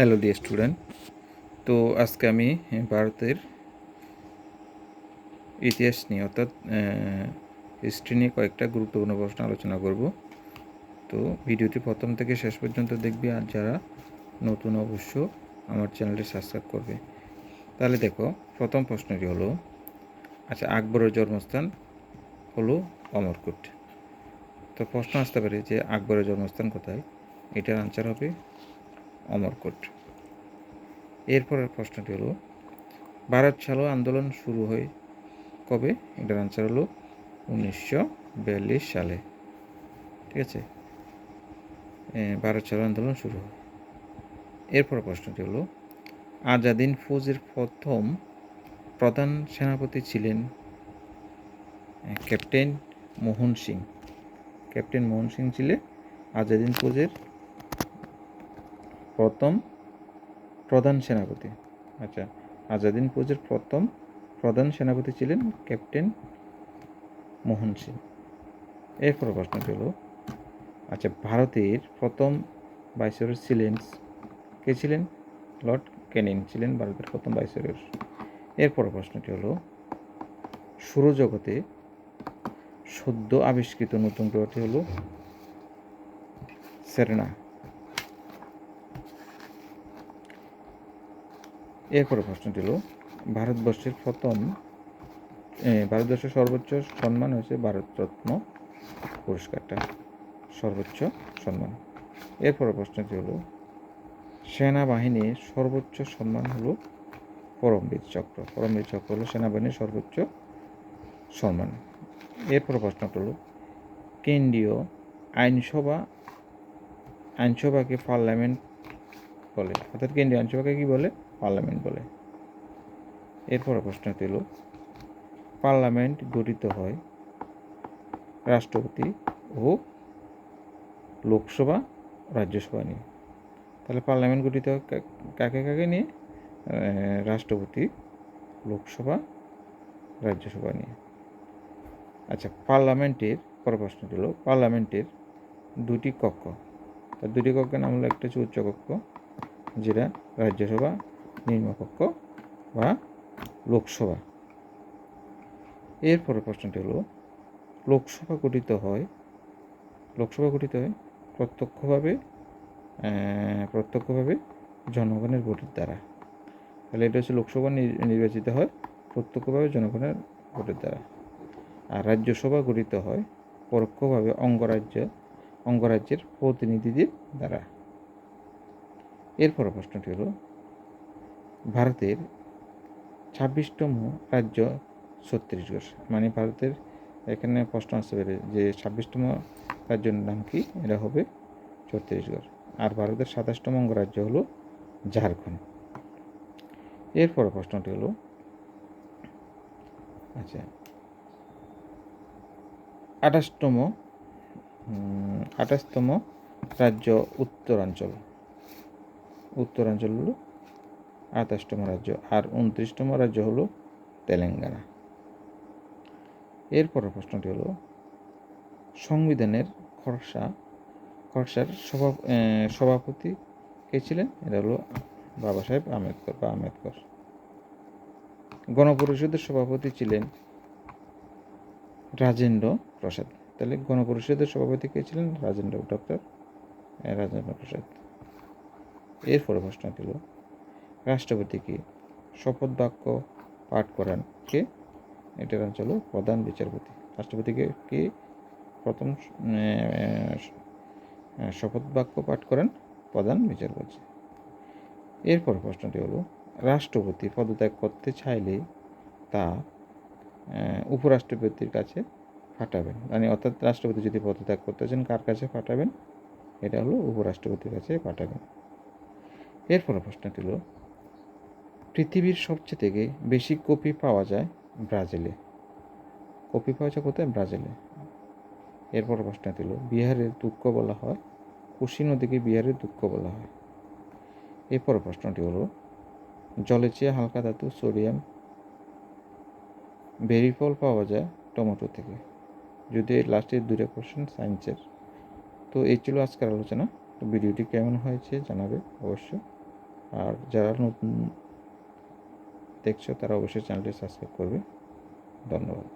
Hello dear student তো আজকে আমি ভারতের ইতিহাস নিয়ে, অর্থাৎ হিস্ট্রি নিয়ে কয়েকটা গুরুত্বপূর্ণ প্রশ্ন আলোচনা করব। তো ভিডিওটি প্রথম থেকে শেষ পর্যন্ত দেখবি, আর যারা নতুন অবশ্য আমার চ্যানেলটি সাবস্ক্রাইব করবে। তাহলে দেখো, প্রথম প্রশ্নটি হলো আচ্ছা আকবরের জন্মস্থান হলো অমরকোট। তো প্রশ্ন আসতে পারে যে, আকবরের জন্মস্থান কোথায়? এটার আনসার হবে অমরকোট এরপরের প্রশ্নটি হলো, ভারত ছাড়ো আন্দোলন শুরু হয় কবে? এটার আনসার হলো উনিশশো বিয়াল্লিশ সালে। ঠিক আছে? ভারত ছাড়ো আন্দোলন শুরু হয়। এরপর প্রশ্নটি হলো, আজাদিন ফৌজের প্রথম প্রধান সেনাপতি ছিলেন ক্যাপ্টেন মোহন সিং। ক্যাপ্টেন মোহন সিং ছিলেন আজাদিন ফৌজের প্রথম প্রধান সেনাপতি। আচ্ছা আজাদিন ফৌজের প্রথম প্রধান সেনাপতি ছিলেন ক্যাপ্টেন মোহন সিং। এরপর প্রশ্নটি হলো আচ্ছা ভারতের প্রথম ভাইসরয় ছিলেন কে ছিলেন? লর্ড ক্যানিং ছিলেন ভারতের প্রথম ভাইসরয়। এরপর প্রশ্নটি হলো সৌরজগতে সদ্য আবিষ্কৃত নতুন গ্রহটি হলো সেরেনা। এরপরে প্রশ্নটি হলো ভারতবর্ষের প্রথম ভারতবর্ষের সর্বোচ্চ সম্মান হচ্ছে ভারতরত্ন পুরস্কারটা, সর্বোচ্চ সম্মান। এরপরে প্রশ্নটি হলো সেনাবাহিনীর সর্বোচ্চ সম্মান হলো পরমবীর চক্র। পরমবীর চক্র হলো সেনাবাহিনীর সর্বোচ্চ সম্মান। এরপরে প্রশ্নটা হলো, কেন্দ্রীয় আইনসভা, আইনসভাকে পার্লামেন্ট বলে, অর্থাৎ কেন্দ্রীয় আইনসভাকে কি বলে? পার্লামেন্ট বলে। এরপর প্রশ্নটি হলো, পার্লামেন্ট গঠিত হয় রাষ্ট্রপতি ও লোকসভা, রাজ্যসভা নিয়ে। তাহলে পার্লামেন্ট গঠিত হয় কাকে কাকে নিয়ে? রাষ্ট্রপতি, লোকসভা, রাজ্যসভা নিয়ে। আচ্ছা পার্লামেন্টের পর প্রশ্নটি হলো, পার্লামেন্টের দুটি কক্ষ। তার দুটি কক্ষের নাম হলো একটা হচ্ছে উচ্চ কক্ষ, যেটা রাজ্যসভা নিম্নকক্ষ বা লোকসভা। এরপরে প্রশ্নটি হলো, লোকসভা গঠিত হয়, লোকসভা গঠিত হয় প্রত্যক্ষভাবে প্রত্যক্ষভাবে জনগণের ভোটের দ্বারা। তাহলে এটা হচ্ছে লোকসভা নির- নির্বাচিত হয়, প্রত্যক্ষভাবে জনগণের ভোটের দ্বারা। আর রাজ্যসভা গঠিত হয় পরোক্ষভাবে অঙ্গরাজ্য, অঙ্গরাজ্যের প্রতিনিধিদের দ্বারা। এরপর প্রশ্নটি হলো ভারতের ছাব্বিশতম রাজ্য ছত্তিশগড় মানে ভারতের এখানে প্রশ্ন আসতে পারে যে ছাব্বিশতম রাজ্যের নাম কি? এটা হবে ছত্তিশগড়। আর ভারতের সাতাশতম অঙ্গরাজ্য হলো ঝাড়খণ্ড। এরপর প্রশ্নটি হলো আচ্ছা আঠাশতম আঠাশতম রাজ্য উত্তরাঞ্চল। উত্তরাঞ্চল হলো আঠাশতম রাজ্য আর উনত্রিশতম রাজ্য হলো তেলেঙ্গানা। এরপরের প্রশ্নটি হলো, সংবিধানের খরসা, খরসার সভা সভাপতি কে ছিলেন? এটা হলো বাবা সাহেব আম্বেদকর বা আম্বেদকর। গণপরিষদের সভাপতি ছিলেন রাজেন্দ্র প্রসাদ। তাহলে গণপরিষদের সভাপতি কে ছিলেন? রাজেন্দ্র, ডক্টর রাজেন্দ্র প্রসাদ। এরপরে প্রশ্নটি হলো রাষ্ট্রপতিকে শপথ বাক্য পাঠ করান কে? এটার হলো প্রধান বিচারপতি। রাষ্ট্রপতিকে কে? প্রথম শপথ বাক্য পাঠ করেন প্রধান বিচারপতি। এরপর প্রশ্নটি হলো, রাষ্ট্রপতি পদত্যাগ করতে চাইলে তা উপরাষ্ট্রপতির কাছে পাঠাবেন মানে অর্থাৎ রাষ্ট্রপতি যদি পদত্যাগ করতে চান, কার কাছে পাঠাবেন এটা হলো উপরাষ্ট্রপতির কাছে পাঠাবেন এরপর প্রশ্নটি হলো পৃথিবীর সবচেয়ে থেকে বেশি কপি পাওয়া যায় ব্রাজিলে। কপি পাওয়া যায় কোথায়? ব্রাজিলে। এরপর প্রশ্নটি হলো বিহারের দুঃখ বলা হয়, কুশি নদীকে বিহারের দুঃখ বলা হয়। এরপর প্রশ্নটি হলো জলের চেয়ে হালকা ধাতু সোডিয়াম বেরিফল পাওয়া যায় টমেটো থেকে, যদি লাস্টের দুটো কোশ্চেন সায়েন্সের তো এই ছিল আজকের আলোচনা। তো ভিডিওটি কেমন হয়েছে জানাবে অবশ্যই। আর যারা নতুন দেখছ তারা অবশ্যই চ্যানেলটি সাবস্ক্রাইব করবে। ধন্যবাদ।